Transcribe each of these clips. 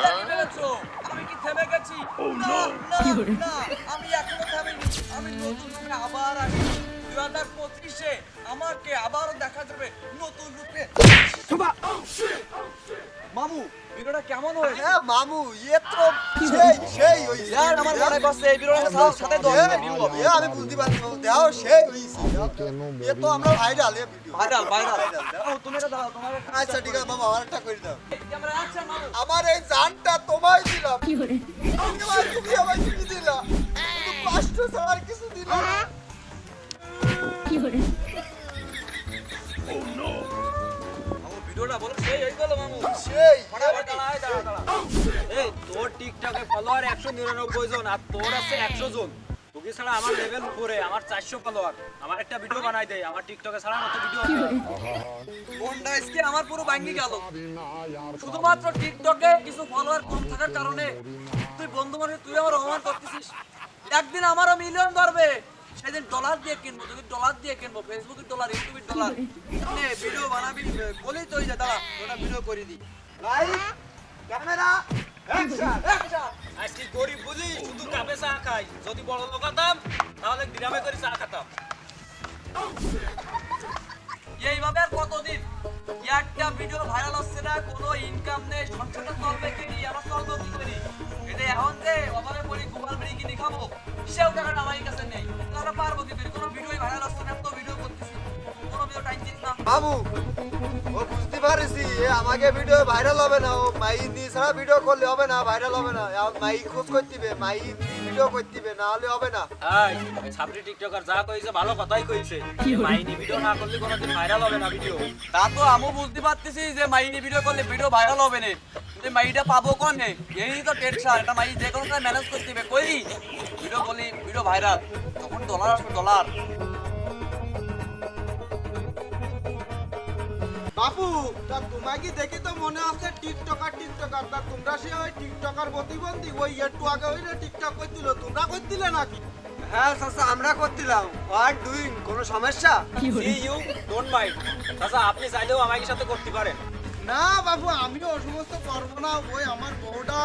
তোমরা কি ভেবেছো আমি কি থেমে গেছি? না না না আমি এখনও থামিনি। আমি নতুন রূপে আবার আসি দুই হাজার পঁচিশে আমাকে আবারও দেখা যাবে নতুন রূপে। মামু ভিডিওটা কেমন হয়েছে? হ্যাঁ মামু ইয়ে তো সেই সেই ওই ইয়ার আমার মনে করছে এই ভিডিওটা সাথে সাথে দশ ভিউ হবে। এ আমি বুঝতে পারছি মামু দেও সেই এ তো আমরা ভাইরাল ভাইরাল তুমি এটা দাও তোমার আচ্ছা ঠিক আছে করে দাও। আমার এই জানটা তোমায় দিলাম। তুমি আমার কিছু দিলা? কষ্ট কিছু দিলা তোর টিকটকে ফলোয়ার একশো নিরানব্বই জন আর তোর আছে একশো জন। আমার লেভেল উপরে আমার চারশো ফলোয়ার আমার একটা ভিডিও বানাই আমার টিকটকে ছাড়া ভিডিও আজকে আমার পুরো গেল। শুধুমাত্র টিকটকে কিছু ফলোয়ার কম থাকার কারণে তুই বন্ধু মানে তুই আমার অপমান করতেছিস। একদিন আমারও মিলিয়ন ধরবে। সেদিন ডলার দিয়ে কিনবো তুই ডলার দিয়ে কিনবো ফেসবুকের ডলার ইউটিউবের ডলার নে ভিডিও বানাবি বলেই তো দাঁড়া তোরা ভিডিও করে দি লাইট ক্যামেরা আজকে এইভাবে আর কতদিন? একটা ভিডিও ভাইরাল হচ্ছে না, কোনো ইনকাম নেই, সংসারটা চলবে কি আমার চলবে কি করি? এটা এখন যে অভাবে পড়ি আমাকে ভিডিও ভাইরাল হবে না ও মাই নি ছাড়া ভিডিও করলে হবে না ভাইরাল হবে না। আর মাই খোঁজ করতে হবে মাই ভিডিও করতে হবে না হলে হবে না। হাই ছাত্রী টিকটকার যা কইছে ভালো কথাই কইছে। মাইনি ভিডিও না করলে কোনোদিন ভাইরাল হবে না ভিডিও তা তো আমিও বুঝতে পারতেছি যে মাইনি ভিডিও করলে ভিডিও ভাইরাল হবে না। যে মাইটা পাবো কোনে? এই তো টেনশন এটা মাই যে কোনো ম্যানেজ করতে হবে। কই? ভিডিও বলি ভিডিও ভাইরাল তখন ডলার আসবে ডলার বাবু তা তোমাকে দেখে তো মনে হচ্ছে টিকটকার টিকটকার। তা তোমরা সে ওই টিকটকার প্রতিবন্ধী ওই একটু আগে ওই টিকটক করছিল তোমরা করছিলে নাকি? হ্যাঁ চাচা আমরা করছিলাম। হোয়াট ডুইং কোনো সমস্যা? ইউ ডোন্ট মাইন্ড আচ্ছা আপনি চাইলেও আমাকে সাথে করতে পারেন। না বাবু আমিও ও সমস্ত করব না। ওই আমার বউটা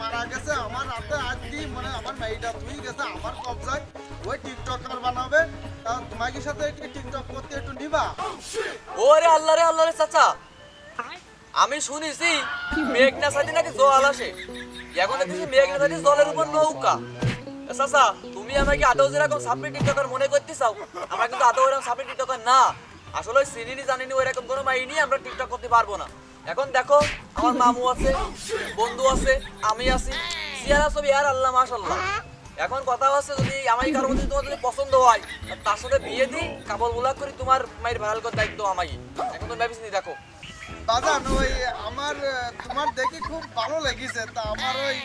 মারা গেছে আমার রাতে আজ দিই মানে আমার মেয়েটা তুই গেছে আমার কবজায়। ওই টিকটকার বানাবে। তা তোমাকে সাথে একটু টিকটক করতে একটু নিবা? ওরে আল্লাহ রে আল্লাহ রে চাচা। আমি শুনেছি মেঘনা সাথে নাকি জল আসে। এখন দেখছি মেঘনা সাথে জলের উপর নৌকা। চাচা, তুমি আমাকে আদৌ যেরকম সাপড়ি টিকটকার মনে করতে চাও, আমরা কিন্তু আদৌ এরকম সাপড়ি টিকটকার না। আসলে ওই চিনিনি জানিনি, ওইরকম কোনো মাইনি আমরা টিকটক করতে পারব না। এখন দেখো, আমার মামু আছে, বন্ধু আছে, আমি আছি সিয়ারা ছবি আর আল্লাহ মাশাল্লাহ এখন কথা হচ্ছে যদি আমার কারও মধ্যে তোমার যদি পছন্দ হয় তার সাথে বিয়ে দিই কাপড়গুলা করি তোমার মায়ের ভাইরাল করার দায়িত্ব আমাকে এখন তুমি ভেবেছি দেখো। বাজান ওই আমার তোমার দেখে খুব ভালো লেগেছে তা আমার ওই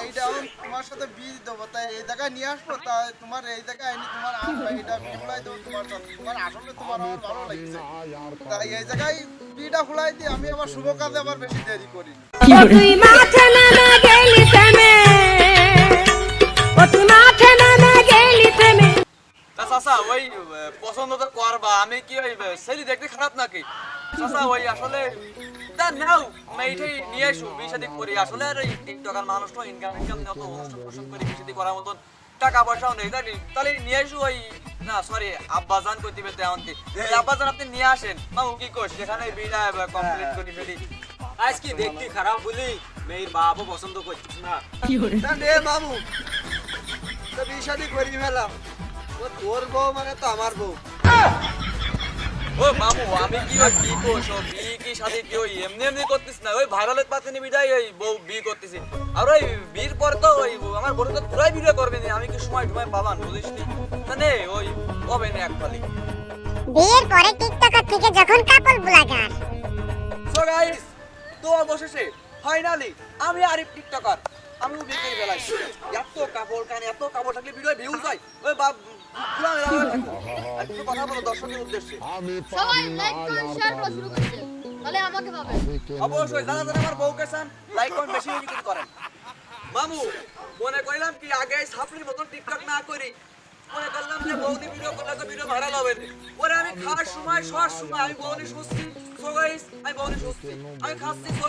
এইটা আমি তোমার সাথে বিয়ে দেবো তাই এই জায়গায় নিয়ে আসব তা তোমার এই জায়গায় এনে তোমার আমার এইটা বিয়ে ফুলাই দেবো তোমার তোমার আসলে তোমার আমার ভালো লেগেছে। তাই এই জায়গায় বিয়েটা ফুলাই দিয়ে আমি আবার শুভ কাজে আবার বেশি দেরি করি তুই মাঠে নেমে গেলি চাচা ওই পছন্দ তো করবা আমি কি ওই ছেলে দেখতে খারাপ নাকি? চাচা ওই আসলে তা নাও মেয়েটাই নিয়ে এসো বিয়ে করি। আসলে আর এই টিকটকার মানুষ তো ইনকাম ইনকাম অত অনুষ্ঠান প্রশ্ন করে বিয়ে করার মতন টাকা পয়সাও নেই। তাই তাহলে নিয়ে এসো ওই না সরি আব্বাজান করতে পেতে আমাকে আব্বাজান আপনি নিয়ে আসেন মামু কি কোস সেখানে বিয়েটা কমপ্লিট করি ফেলি আজ কি দেখতে খারাপ বলি? মেয়ের বাপও পছন্দ করছিস না। তা নে মামু। তো বিয়ে করি ফেলাম। ও তোর বউ মানে তো আমার বউ। ও মামু আমি কি ওই কি কোস বিয়ে কি শাদী কি? ওই এমনি এমনি করতিস না? ওই ভাইরালের পাতে নিবি যাই ওই বউ বিয়ে করতেছি। আর ওই বিয়ের পর তো ওই আমার বড় তো পুরাই ভিডিও করবে না। আমি কি সময় সময় পাবান বুঝিস না? নে ওই হবে না এক ফালি বিয়ের পরে টিকটকার থেকে যখন কাপল ব্লগার সো গাইস তো অবশেষে ফাইনালি আমি আরিফ টিকটকার। আমি করে ফেলাই এত কাপড় কানে এত কাপড় থাকলে ভিডিও ভিউ যায় ওই বাপ মামু মনে করিলাম কি আগে সাফরির মতন টিকটক না করি মনে করলাম যে বৌদি ভিডিও করলে তো ভিডিও ভাইরাল হবে ওরে আমি খাওয়ার সময় শোয়ার সময় আমি বৌদি so আমি খাচ্ছি so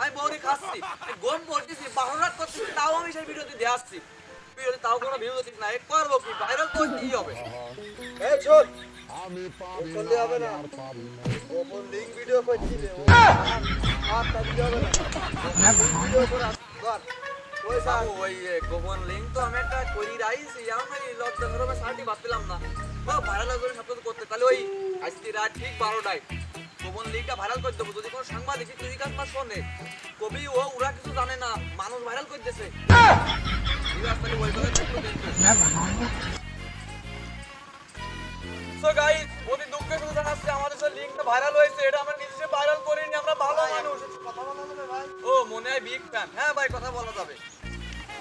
আমি বৌদি খাচ্ছি আমি গম পড়তেছি বারো রাত করতেছি তাও আমি সেই ভিডিওতে দিয়ে আসছি ভিডিওতে তাও কোনো ভিউ দিচ্ছিস না। এ করব কি ভাইরাল তো কি হবে। এই শোন। ও করলে হবে না। ভিডিও করছিলে আর তা দিলে হবে না। ভিডিও কর কর ওই বাবু, ওই গোপন লিঙ্ক তো আমি একটা করি রাইছি। আমি লজ্জা সরবে সার্টি ভাবছিলাম না। ও ভাইরাল করে সব করতে। তাহলে ওই আজকে রাত ঠিক বারোটায় গোপন লিঙ্কটা ভাইরাল করে দেবো। যদি কোনো সাংবাদিক তুই কাজ শোনে কবি ও ওরা কিছু জানে না মানুষ ভাইরাল করতেছে অতি দুঃখের সাথে জানাচ্ছি আমাদের সাথে লিঙ্কটা ভাইরাল হয়েছে এটা আমরা নিজে ভাইরাল করিনি আমরা ভালো মানুষ। কথা বলা যাবে ভাই ও মনে হয় বিগ ফ্যান হ্যাঁ ভাই কথা বলা যাবে।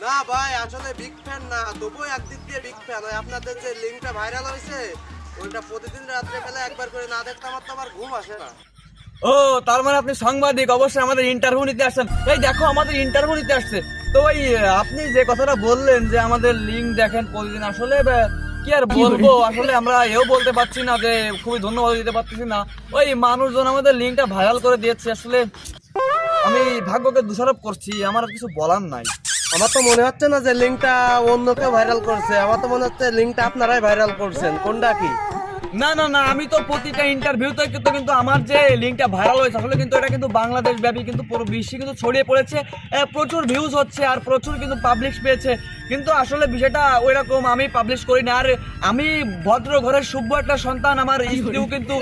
না ভাই আসলে বিগ ফ্যান না তবুও একদিক দিয়ে বিগ ফ্যান ওই আপনাদের যে লিঙ্কটা ভাইরাল হয়েছে ওইটা প্রতিদিন রাত্রে বেলা একবার করে না দেখতে আমার তো আমার ঘুম আসে না। ও তার মানে আপনি সাংবাদিক অবশ্যই আমাদের ইন্টারভিউ নিতে আসছেন। এই দেখো আমাদের ইন্টারভিউ নিতে আসছে। তো ওই, আপনি যে কথাটা বললেন যে আমাদের লিঙ্ক দেখেন প্রতিদিন, আসলে কি আর বলব? আসলে আমরা এও বলতে পারছি না যে খুবই ধন্যবাদ দিতে পারতেছি না। ওই মানুষজন আমাদের লিঙ্কটা ভাইরাল করে দিয়েছে, আসলে আমি ভাগ্যকে দোষারোপ করছি, আমার আর কিছু বলার নাই। আমার তো মনে হচ্ছে না যে লিঙ্কটা অন্য কেউ ভাইরাল করছে, আমার তো মনে হচ্ছে লিঙ্কটা আপনারাই ভাইরাল করছেন, কোনটা কি? না না না আমি তো প্রতিটা ইন্টারভিউতে কিন্তু কিন্তু আমার যে লিঙ্কটা ভাইরাল হয়েছে আসলে কিন্তু এটা কিন্তু বাংলাদেশ ব্যাপী কিন্তু পুরো বিশ্বে কিন্তু ছড়িয়ে পড়েছে। প্রচুর ভিউজ হচ্ছে আর প্রচুর কিন্তু পাবলিশ পেয়েছে। কিন্তু আসলে বিষয়টা ওই রকম আমি পাবলিশ করি না। আর আমি ভদ্র ঘরের সভ্য একটা সন্তান আমার স্ত্রীও কিন্তু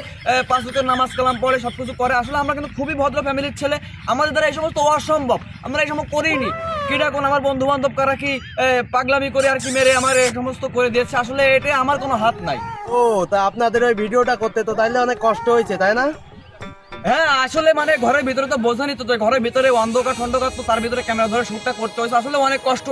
পাঁচ ওয়াক্ত নামাজ কালাম পড়ে সব কিছু করে। আসলে আমরা কিন্তু খুবই ভদ্র ফ্যামিলির ছেলে। আমাদের দ্বারা এই সমস্ত অসম্ভব। আমরা এই সমস্ত করিনি। কিরা কোন আমার বন্ধু বান্ধব কারা কি পাগলামি করে আর কি মেরে আমার এই সমস্ত করে দিয়েছে। আসলে এটা আমার কোনো হাত নাই। ও তা আপনাদের ওই ভিডিওটা করতে তো তাইলে অনেক কষ্ট হয়েছে তাই না? হ্যাঁ আসলে মানে ঘরের ভিতরে তো বোঝানি তো ঘরের ভিতরে অন্ধকার ঠন্ডকার তো তার ভিতরে ক্যামেরা ধরে শুটটা করতে হয়েছে। আসলে অনেক কষ্ট